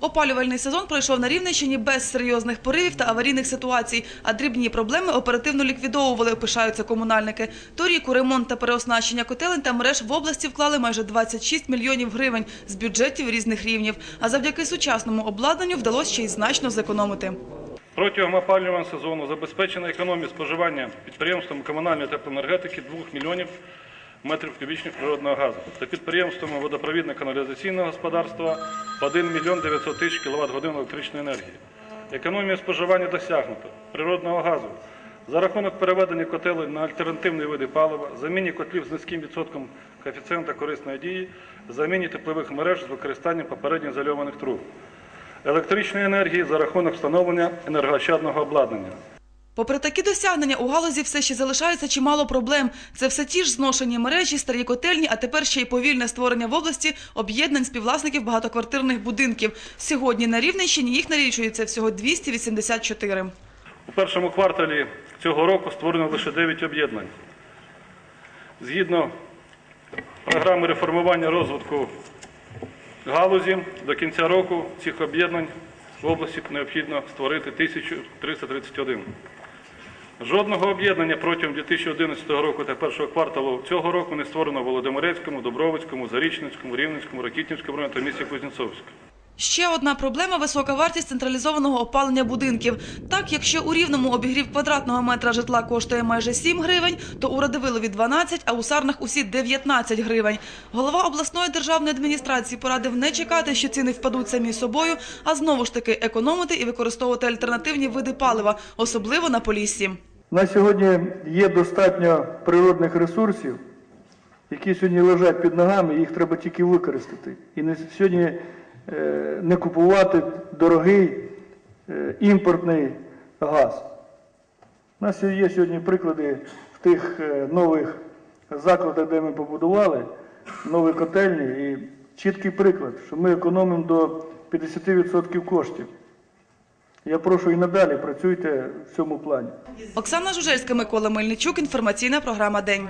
Опалювальний сезон пройшов на Рівненщині без серйозних поривів та аварійних ситуацій, а дрібні проблеми оперативно ліквідовували, пишаються комунальники. Торік у ремонт та переоснащення котелень та мереж в області вклали майже 26 мільйонів гривень з бюджетів різних рівнів. А завдяки сучасному обладнанню вдалося ще й значно зекономити. Протягом опалювального сезону забезпечена економія споживання підприємствами комунальної теплоенергетики 2 мільйонів метрів кубічних природного газу та підприємствами водопровідно-каналізаційного господарства 1 мільйон 900 тисяч кВт годин електричної енергії. Економія споживання досягнута природного газу за рахунок переведення котелень на альтернативні види палива, заміні котлів з низьким відсотком коефіцієнта корисної дії, заміні теплових мереж з використанням попередньо зальованих труб електричної енергії за рахунок встановлення енергоощадного обладнання. Попри такі досягнення, у галузі все ще залишається чимало проблем. Це все ті ж зношені мережі, старі котельні, а тепер ще й повільне створення в області об'єднань співвласників багатоквартирних будинків. Сьогодні на Рівненщині їх налічується всього 284. У першому кварталі цього року створено лише 9 об'єднань. Згідно програми реформування розвитку галузі, до кінця року цих об'єднань в області необхідно створити 1331. Жодного об'єднання протягом 2011 року та першого кварталу цього року не створено в Володимирецькому, Дубровицькому, Зарічненському, Рівненському, Ракітнівському районі та місті Кузнєцовську. Ще одна проблема – висока вартість централізованого опалення будинків. Так, якщо у Рівному обігрів квадратного метра житла коштує майже 7 гривень, то у Радивилові 12, а у Сарнах усі 19 гривень. Голова обласної державної адміністрації порадив не чекати, що ціни впадуть самі собою, а знову ж таки економити і використовувати альтернативні види палива, особливо на Поліссі. На сьогодні є достатньо природних ресурсів, які сьогодні лежать під ногами, їх треба тільки використати. І не сьогодні е, не купувати дорогий е, імпортний газ. У нас є сьогодні приклади в тих е, нових закладах, де ми побудували, нові котельні, і чіткий приклад, що ми економимо до 50% коштів. Я прошу і надалі працюйте в цьому плані. Оксана Жужельська, Микола Мельничук, інформаційна програма «День».